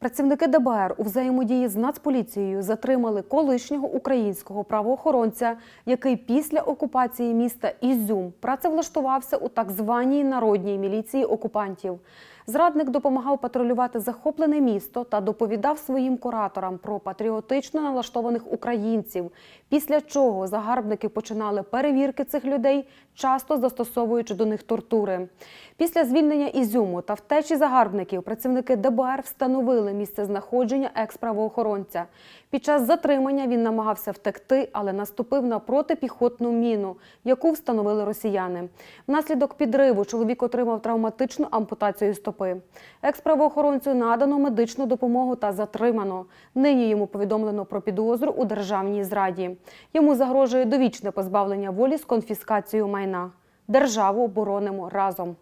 Працівники ДБР у взаємодії з Нацполіцією затримали колишнього українського правоохоронця, який після окупації міста Ізюм працевлаштувався у так званій народній міліції окупантів. Зрадник допомагав патрулювати захоплене місто та доповідав своїм кураторам про патріотично налаштованих українців. Після чого загарбники починали перевірки цих людей, часто застосовуючи до них тортури. Після звільнення Ізюму та втечі загарбників працівники ДБР встановили місце знаходження екс-правоохоронця. Під час затримання він намагався втекти, але наступив на протипіхотну міну, яку встановили росіяни. Внаслідок підриву чоловік отримав травматичну ампутацію стопи. Екс-правоохоронцю надано медичну допомогу та затримано. Нині йому повідомлено про підозру у державній зраді. Йому загрожує довічне позбавлення волі з конфіскацією майна. Державу боронимо разом.